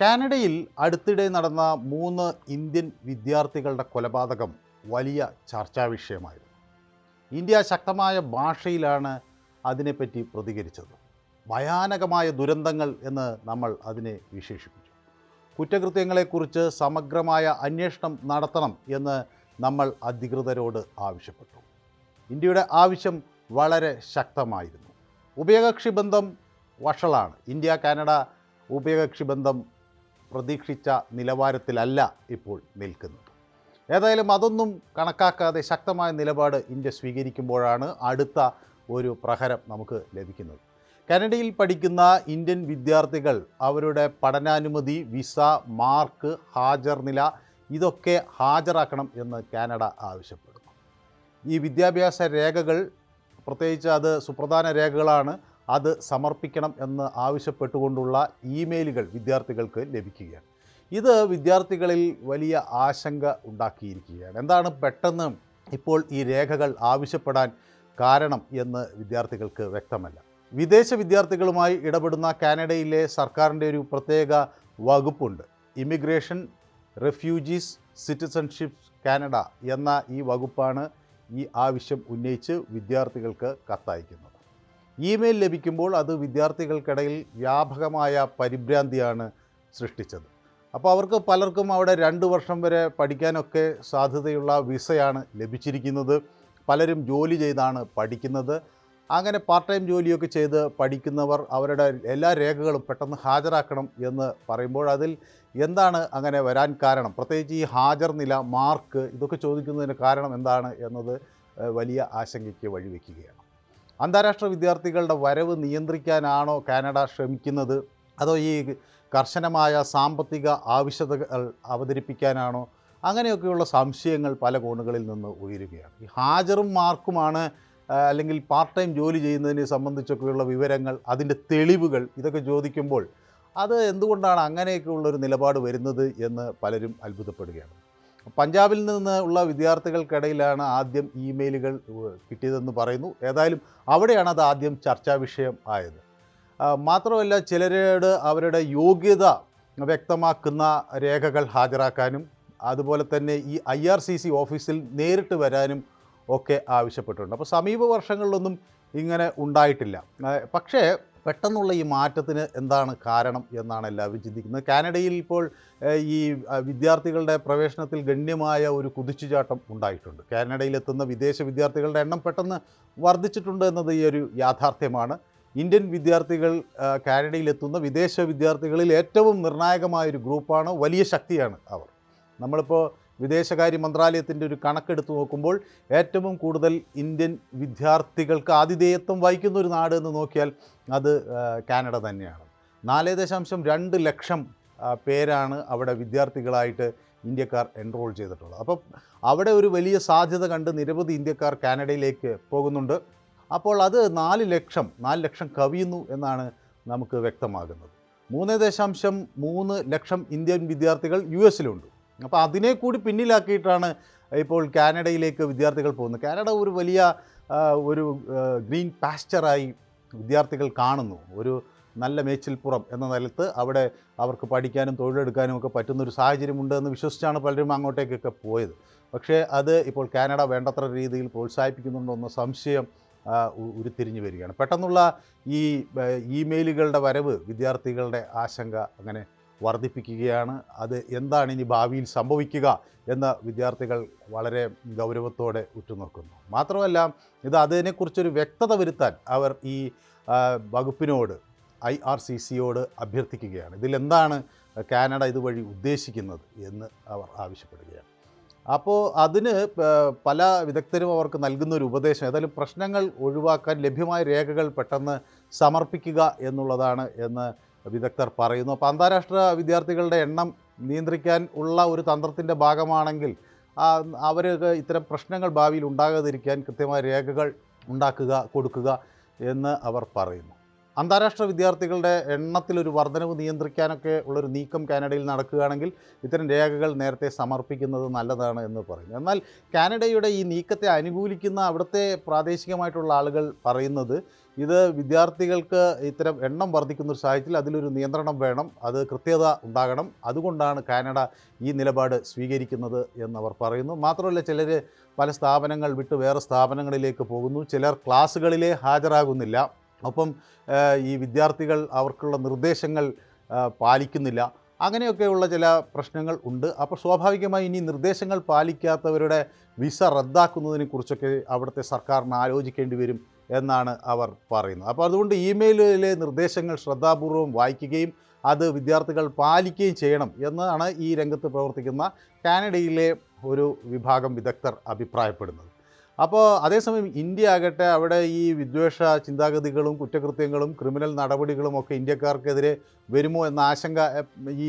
കാനഡയിൽ അടുത്തിടെ നടന്ന മൂന്ന് ഇന്ത്യൻ വിദ്യാർത്ഥികളുടെ കൊലപാതകം വലിയ ചർച്ചാ വിഷയമായിരുന്നു. ഇന്ത്യ ശക്തമായ ഭാഷയിലാണ് അതിനെപ്പറ്റി പ്രതികരിച്ചത്. ഭയാനകമായ ദുരന്തങ്ങൾ എന്ന് നമ്മൾ അതിനെ വിശേഷിപ്പിച്ചു. കുറ്റകൃത്യങ്ങളെക്കുറിച്ച് സമഗ്രമായ അന്വേഷണം നടത്തണം എന്ന് നമ്മൾ അധികൃതരോട് ആവശ്യപ്പെട്ടു. ഇന്ത്യയുടെ ആവശ്യം വളരെ ശക്തമായിരുന്നു. ഉഭയകക്ഷി ബന്ധം വഷളാണ്. ഇന്ത്യ കാനഡ ഉഭയകക്ഷി ബന്ധം പ്രതീക്ഷിച്ച നിലവാരത്തിലല്ല ഇപ്പോൾ നിൽക്കുന്നത്. ഏതായാലും അതൊന്നും കണക്കാക്കാതെ ശക്തമായ നിലപാട് ഇന്ത്യ സ്വീകരിക്കുമ്പോഴാണ് അടുത്ത ഒരു പ്രഹരം നമുക്ക് ലഭിക്കുന്നത്. കാനഡയിൽ പഠിക്കുന്ന ഇന്ത്യൻ വിദ്യാർത്ഥികൾ അവരുടെ പഠനാനുമതി വിസ മാർക്ക് ഹാജർ നില ഇതൊക്കെ ഹാജരാക്കണം എന്ന് കാനഡ ആവശ്യപ്പെടുന്നു. ഈ വിദ്യാഭ്യാസ രേഖകൾ പ്രത്യേകിച്ച് അത് സുപ്രധാന രേഖകളാണ് അത് സമർപ്പിക്കണം എന്ന് ആവശ്യപ്പെട്ടുകൊണ്ടുള്ള ഇമെയിലുകൾ വിദ്യാർത്ഥികൾക്ക് ലഭിക്കുകയാണ്. ഇത് വിദ്യാർത്ഥികളിൽ വലിയ ആശങ്ക ഉണ്ടാക്കിയിരിക്കുകയാണ്. എന്താണ് പെട്ടെന്ന് ഇപ്പോൾ ഈ രേഖകൾ ആവശ്യപ്പെടാൻ കാരണം എന്ന് വിദ്യാർത്ഥികൾക്ക് വ്യക്തമല്ല. വിദേശ വിദ്യാർത്ഥികളുമായി ഇടപെടുന്ന കാനഡയിലെ സർക്കാരിന്റെ ഒരു പ്രത്യേക വകുപ്പുണ്ട്. ഇമിഗ്രേഷൻ റെഫ്യൂജീസ് സിറ്റിസൺഷിപ്പ് കാനഡ എന്ന ഈ വകുപ്പാണ് ഈ ആവശ്യം ഉന്നയിച്ച് വിദ്യാർത്ഥികൾക്ക് കത്തയക്കുന്നത്. ഇമെയിൽ ലഭിക്കുമ്പോൾ അത് വിദ്യാർത്ഥികൾക്കിടയിൽ വ്യാപകമായ പരിഭ്രാന്തിയാണ് സൃഷ്ടിച്ചത്. അപ്പോൾ അവർക്ക് പലർക്കും അവിടെ രണ്ട് വർഷം വരെ പഠിക്കാനൊക്കെ സാധ്യതയുള്ള വിസയാണ് ലഭിച്ചിരിക്കുന്നത്. പലരും ജോലി ചെയ്താണ് പഠിക്കുന്നത്. അങ്ങനെ പാർട്ട് ടൈം ജോലിയൊക്കെ ചെയ്ത് പഠിക്കുന്നവർ അവരുടെ എല്ലാ രേഖകളും പെട്ടെന്ന് ഹാജരാക്കണം എന്ന് പറയുമ്പോൾ അതിൽ എന്താണ് അങ്ങനെ വരാൻ കാരണം? പ്രത്യേകിച്ച് ഈ ഹാജർ നില മാർക്ക് ഇതൊക്കെ ചോദിക്കുന്നതിന് കാരണം എന്താണ് എന്നത് വലിയ ആശങ്കയ്ക്ക് വഴിവെക്കുകയാണ്. അന്താരാഷ്ട്ര വിദ്യാർത്ഥികളുടെ വരവ് നിയന്ത്രിക്കാനാണോ കാനഡ ശ്രമിക്കുന്നത്? അതോ ഈ കർശനമായ സാമ്പത്തിക ആവശ്യതകൾ അവതരിപ്പിക്കാനാണോ? അങ്ങനെയൊക്കെയുള്ള സംശയങ്ങൾ പല കോണുകളിൽ നിന്ന് ഉയരുകയാണ്. ഈ ഹാജറും മാർക്കുമാണ് അല്ലെങ്കിൽ പാർട്ട് ടൈം ജോലി ചെയ്യുന്നതിനെ സംബന്ധിച്ചൊക്കെയുള്ള വിവരങ്ങൾ അതിന്റെ തെളിവുകൾ ഇതൊക്കെ ചോദിക്കുമ്പോൾ അത് എന്തുകൊണ്ടാണ് അങ്ങനെയൊക്കെയുള്ളൊരു നിലപാട് വരുന്നത് എന്ന് പലരും അത്ഭുതപ്പെടുകയാണ്. പഞ്ചാബിൽ നിന്ന് ഉള്ള വിദ്യാർത്ഥികൾക്കിടയിലാണ് ആദ്യം ഇമെയിലുകൾ കിട്ടിയതെന്ന് പറയുന്നു. ഏതായാലും അവിടെയാണ് അത് ആദ്യം ചർച്ചാ വിഷയം ആയത്. മാത്രമല്ല ചിലരോട് അവരുടെ യോഗ്യത വ്യക്തമാക്കുന്ന രേഖകൾ ഹാജരാക്കാനും അതുപോലെ തന്നെ ഈ ഐ ആർ സി സി ഓഫീസിൽ നേരിട്ട് വരാനും ഒക്കെ ആവശ്യപ്പെട്ടിട്ടുണ്ട്. അപ്പോൾ സമീപ വർഷങ്ങളിലൊന്നും ഇങ്ങനെ ഉണ്ടായിട്ടില്ല. പക്ഷേ പെട്ടെന്നുള്ള ഈ മാറ്റത്തിന് എന്താണ് കാരണം എന്നാണ് എല്ലാവരും ചിന്തിക്കുന്നത്. കാനഡയിൽ ഇപ്പോൾ ഈ വിദ്യാർത്ഥികളുടെ പ്രവേശനത്തിൽ ഗണ്യമായ ഒരു കുതിച്ചുചാട്ടം ഉണ്ടായിട്ടുണ്ട്. കാനഡയിലെത്തുന്ന വിദേശ വിദ്യാർത്ഥികളുടെ എണ്ണം പെട്ടെന്ന് വർദ്ധിച്ചിട്ടുണ്ട് എന്നത് ഈ ഒരു യാഥാർത്ഥ്യമാണ്. ഇന്ത്യൻ വിദ്യാർത്ഥികൾ കാനഡയിലെത്തുന്ന വിദേശ വിദ്യാർത്ഥികളിൽ ഏറ്റവും നിർണായകമായ ഒരു ഗ്രൂപ്പാണ് വലിയ ശക്തിയാണ് അവർ. നമ്മളിപ്പോൾ വിദേശകാര്യ മന്ത്രാലയത്തിന്റെ ഒരു കണക്കെടുത്ത് നോക്കുമ്പോൾ ഏറ്റവും കൂടുതൽ ഇന്ത്യൻ വിദ്യാർത്ഥികൾക്ക് ആതിഥേയത്വം വഹിക്കുന്ന ഒരു നാട് എന്ന് നോക്കിയാൽ അത് കാനഡ തന്നെയാണ്. നാല് ദശാംശം രണ്ട് ലക്ഷം പേരാണ് അവിടെ വിദ്യാർത്ഥികളായിട്ട് ഇന്ത്യക്കാർ എൻറോൾ ചെയ്തിട്ടുള്ളത്. അപ്പം അവിടെ ഒരു വലിയ സാധ്യത കണ്ട് നിരവധി ഇന്ത്യക്കാർ കാനഡയിലേക്ക് പോകുന്നുണ്ട്. അപ്പോൾ അത് നാല് ലക്ഷം നാല് ലക്ഷം കവിയുന്നു എന്നാണ് നമുക്ക് വ്യക്തമാകുന്നത്. മൂന്ന് ദശാംശം മൂന്ന് ലക്ഷം ഇന്ത്യൻ വിദ്യാർത്ഥികൾ യു എസിലുണ്ട്. അപ്പോൾ അതിനെ കൂടി പിന്നിലാക്കിയിട്ടാണ് ഇപ്പോൾ കാനഡയിലേക്ക് വിദ്യാർത്ഥികൾ പോകുന്നത്. കാനഡ ഒരു വലിയ ഒരു ഗ്രീൻ പാസ്ചറായി വിദ്യാർത്ഥികൾ കാണുന്നു. ഒരു നല്ല മേച്ചിൽപ്പുറം എന്ന നിലത്ത് അവിടെ അവർക്ക് പഠിക്കാനും തൊഴിലെടുക്കാനും ഒക്കെ പറ്റുന്നൊരു സാഹചര്യമുണ്ട് എന്ന് വിശ്വസിച്ചാണ് പലരും അങ്ങോട്ടേക്കൊക്കെ പോയത്. പക്ഷേ അത് ഇപ്പോൾ കാനഡ വേണ്ടത്ര രീതിയിൽ പ്രോത്സാഹിപ്പിക്കുന്നുണ്ടോ എന്ന സംശയം ഉരുത്തിരിഞ്ഞു വരികയാണ്. പെട്ടെന്നുള്ള ഈ ഇമെയിലുകളുടെ വരവ് വിദ്യാർത്ഥികളുടെ ആശങ്ക അങ്ങനെ വർദ്ധിപ്പിക്കുകയാണ്. അത് എന്താണ് ഇനി ഭാവിയിൽ സംഭവിക്കുക എന്ന് വിദ്യാർത്ഥികൾ വളരെ ഗൗരവത്തോടെ ഉറ്റുനോക്കുന്നു. മാത്രമല്ല ഇത് അതിനെക്കുറിച്ചൊരു വ്യക്തത വരുത്താൻ അവർ ഈ വകുപ്പിനോട് ഐ ആർ സി സിയോട് അഭ്യർത്ഥിക്കുകയാണ്. ഇതിലെന്താണ് കാനഡ ഇതുവഴി ഉദ്ദേശിക്കുന്നത് എന്ന് അവർ ആവശ്യപ്പെടുകയാണ്. അപ്പോൾ അതിന് പല വിദഗ്ധരും അവർക്ക് നൽകുന്ന ഒരു ഉപദേശം ഏതായാലും പ്രശ്നങ്ങൾ ഒഴിവാക്കാൻ ലഭ്യമായ രേഖകൾ പെട്ടെന്ന് സമർപ്പിക്കുക എന്നുള്ളതാണ് എന്ന് വിദഗ്ധർ പറയുന്നു. അപ്പോൾ അന്താരാഷ്ട്ര വിദ്യാർത്ഥികളുടെ എണ്ണം നിയന്ത്രിക്കാൻ ഉള്ള ഒരു തന്ത്രത്തിന്റെ ഭാഗമാണെങ്കിൽ അവർക്ക് ഇത്തരം പ്രശ്നങ്ങൾ ഭാവിയിൽ ഉണ്ടാകാതിരിക്കാൻ കൃത്യമായ രേഖകൾ ഉണ്ടാക്കുക കൊടുക്കുക എന്ന് അവർ പറയുന്നു. അന്താരാഷ്ട്ര വിദ്യാർത്ഥികളുടെ എണ്ണത്തിലൊരു വർധനവ് നിയന്ത്രിക്കാനൊക്കെ ഉള്ളൊരു നീക്കം കാനഡയിൽ നടക്കുകയാണെങ്കിൽ ഇത്തരം രേഖകൾ നേരത്തെ സമർപ്പിക്കുന്നത് നല്ലതാണ് എന്ന് പറയുന്നു. എന്നാൽ കാനഡയുടെ ഈ നീക്കത്തെ അനുകൂലിക്കുന്ന അവിടുത്തെ പ്രാദേശികമായിട്ടുള്ള ആളുകൾ പറയുന്നത് ഇത് വിദ്യാർത്ഥികൾക്ക് ഇത്തരം എണ്ണം വർദ്ധിക്കുന്ന ഒരു സാഹചര്യത്തിൽ അതിലൊരു നിയന്ത്രണം വേണം. അത് കൃത്യത ഉണ്ടാകണം. അതുകൊണ്ടാണ് കാനഡ ഈ നിലപാട് സ്വീകരിക്കുന്നത് എന്നവർ പറയുന്നു. മാത്രമല്ല ചിലർ പല സ്ഥാപനങ്ങൾ വിട്ട് വേറെ സ്ഥാപനങ്ങളിലേക്ക് പോകുന്നു. ചിലർ ക്ലാസ്സുകളിലെ ഹാജരാകുന്നില്ല. ഒപ്പം ഈ വിദ്യാർത്ഥികൾ അവർക്കുള്ള നിർദ്ദേശങ്ങൾ പാലിക്കുന്നില്ല. അങ്ങനെയൊക്കെയുള്ള ചില പ്രശ്നങ്ങൾ ഉണ്ട്. അപ്പോൾ സ്വാഭാവികമായി ഇനി നിർദ്ദേശങ്ങൾ പാലിക്കാത്തവരുടെ വിസ റദ്ദാക്കുന്നതിനെക്കുറിച്ചൊക്കെ അവിടുത്തെ സർക്കാരിന് ആലോചിക്കേണ്ടി വരും എന്നാണ് അവർ പറയുന്നത്. അപ്പോൾ അതുകൊണ്ട് ഇമെയിലിലെ നിർദ്ദേശങ്ങൾ ശ്രദ്ധാപൂർവം വായിക്കുകയും അത് വിദ്യാർത്ഥികൾ പാലിക്കുകയും ചെയ്യണം എന്നാണ് ഈ രംഗത്ത് പ്രവർത്തിക്കുന്ന കാനഡയിലെ ഒരു വിഭാഗം വിദഗ്ധർ അഭിപ്രായപ്പെടുന്നത്. അപ്പോൾ അതേസമയം ഇന്ത്യ ആകട്ടെ അവിടെ ഈ വിദ്വേഷ ചിന്താഗതികളും കുറ്റകൃത്യങ്ങളും ക്രിമിനൽ നടപടികളും ഒക്കെ ഇന്ത്യക്കാർക്കെതിരെ വരുമോ എന്ന ആശങ്ക ഈ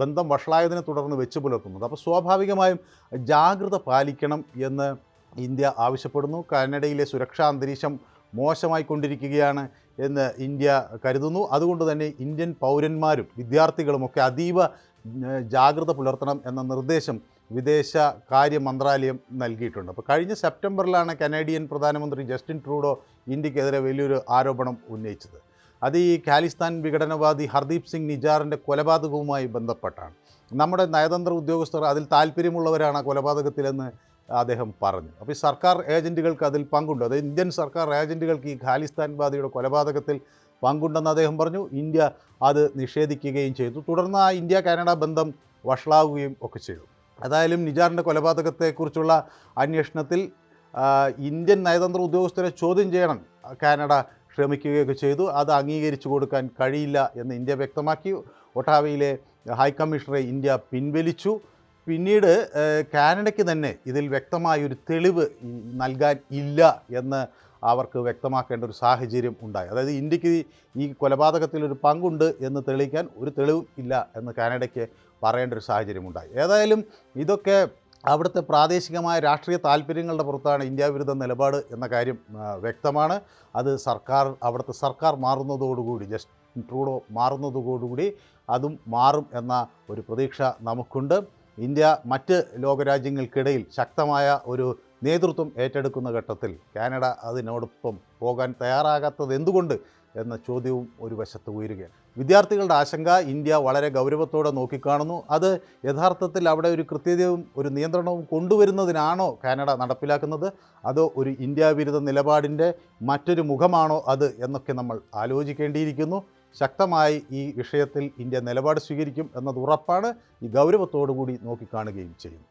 ബന്ധം വഷളായതിനെ തുടർന്ന് വെച്ച് പുലർത്തുന്നത് അപ്പോൾ സ്വാഭാവികമായും ജാഗ്രത പാലിക്കണം എന്ന് ഇന്ത്യ ആവശ്യപ്പെടുന്നു. കാനഡയിലെ സുരക്ഷാ അന്തരീക്ഷം മോശമായിക്കൊണ്ടിരിക്കുകയാണ് എന്ന് ഇന്ത്യ കരുതുന്നു. അതുകൊണ്ട് തന്നെ ഇന്ത്യൻ പൗരന്മാരും വിദ്യാർത്ഥികളുമൊക്കെ അതീവ ജാഗ്രത പുലർത്തണം എന്ന നിർദ്ദേശം വിദേശ കാര്യ മന്ത്രാലയം നൽകിയിട്ടുണ്ട്. അപ്പോൾ കഴിഞ്ഞ സെപ്റ്റംബറിലാണ് കനേഡിയൻ പ്രധാനമന്ത്രി ജസ്റ്റിൻ ട്രൂഡോ ഇന്ത്യക്കെതിരെ വലിയൊരു ആരോപണം ഉന്നയിച്ചത്. അത് ഈ ഖാലിസ്ഥാൻ വിഘടനവാദി ഹർദീപ് സിംഗ് നിജാറിന്റെ കൊലപാതകവുമായി ബന്ധപ്പെട്ടാണ്. നമ്മുടെ നയതന്ത്ര ഉദ്യോഗസ്ഥർ അതിൽ താല്പര്യമുള്ളവരാണ് കൊലപാതകത്തിലെന്ന് അദ്ദേഹം പറഞ്ഞു. അപ്പോൾ ഈ സർക്കാർ ഏജന്റുകൾക്ക് അതിൽ പങ്കുണ്ട്. അതായത് ഇന്ത്യൻ സർക്കാർ ഏജന്റുകൾക്ക് ഈ ഖാലിസ്ഥാൻ ഖാലിസ്ഥാൻവാദിയുടെ കൊലപാതകത്തിൽ പങ്കുണ്ടെന്ന് അദ്ദേഹം പറഞ്ഞു. ഇന്ത്യ അത് നിഷേധിക്കുകയും ചെയ്തു. തുടർന്ന് ആ ഇന്ത്യ കാനഡ ബന്ധം വഷളാവുകയും ഒക്കെ ചെയ്തു. ഏതായാലും നിജാറിന്റെ കൊലപാതകത്തെക്കുറിച്ചുള്ള അന്വേഷണത്തിൽ ഇന്ത്യൻ നയതന്ത്ര ഉദ്യോഗസ്ഥരെ ചോദ്യം ചെയ്യണം. കാനഡ ശ്രമിക്കുകയൊക്കെ ചെയ്തു. അത് അംഗീകരിച്ചു കൊടുക്കാൻ കഴിയില്ല എന്ന് ഇന്ത്യ വ്യക്തമാക്കി. ഒട്ടാവയിലെ ഹൈക്കമ്മീഷണറെ ഇന്ത്യ പിൻവലിച്ചു. പിന്നീട് കാനഡയ്ക്ക് തന്നെ ഇതിൽ വ്യക്തമായൊരു തെളിവ് നൽകാൻ ഇല്ല എന്ന് അവർക്ക് വ്യക്തമാക്കേണ്ട ഒരു സാഹചര്യം ഉണ്ടായി. അതായത് ഇന്ത്യയ്ക്ക് ഈ കൊലപാതകത്തിൽ ഒരു പങ്കുണ്ട് എന്ന് തെളിയിക്കാൻ ഒരു തെളിവും ഇല്ല എന്ന് കാനഡയ്ക്ക് പറയേണ്ട ഒരു സാഹചര്യം ഉണ്ടായി. ഏതായാലും ഇതൊക്കെ അവിടുത്തെ പ്രാദേശികമായ രാഷ്ട്രീയ താല്പര്യങ്ങളുടെ പുറത്താണ് ഇന്ത്യ വിരുദ്ധ നിലപാട് എന്ന കാര്യം വ്യക്തമാണ്. അത് സർക്കാർ അവിടുത്തെ സർക്കാർ മാറുന്നതോടുകൂടി ജസ്റ്റ് ട്രൂഡോ മാറുന്നതോടുകൂടി അതും മാറും എന്ന ഒരു പ്രതീക്ഷ നമുക്കുണ്ട്. ഇന്ത്യ മറ്റ് ലോകരാജ്യങ്ങൾക്കിടയിൽ ശക്തമായ ഒരു നേതൃത്വം ഏറ്റെടുക്കുന്ന ഘട്ടത്തിൽ കാനഡ അതിനോടൊപ്പം പോകാൻ തയ്യാറാകാത്തത് എന്തുകൊണ്ട് എന്ന ചോദ്യവും ഒരു വശത്ത് ഉയരുകയാണ്. വിദ്യാർത്ഥികളുടെ ആശങ്ക ഇന്ത്യ വളരെ ഗൗരവത്തോടെ നോക്കിക്കാണുന്നു. അത് യഥാർത്ഥത്തിൽ അവിടെ ഒരു കൃത്യതയും ഒരു നിയന്ത്രണവും കൊണ്ടുവരുന്നതിനാണോ കാനഡ നടപ്പിലാക്കുന്നത്? അതോ ഒരു ഇന്ത്യ വിരുദ്ധ നിലപാടിന്റെ മറ്റൊരു മുഖമാണോ അത് എന്നൊക്കെ നമ്മൾ ആലോചിക്കേണ്ടിയിരിക്കുന്നു. ശക്തമായി ഈ വിഷയത്തിൽ ഇന്ത്യ നിലപാട് സ്വീകരിക്കും എന്നത് ഉറപ്പാണ്. ഈ ഗൗരവത്തോടു കൂടി നോക്കിക്കാണുകയും ചെയ്യും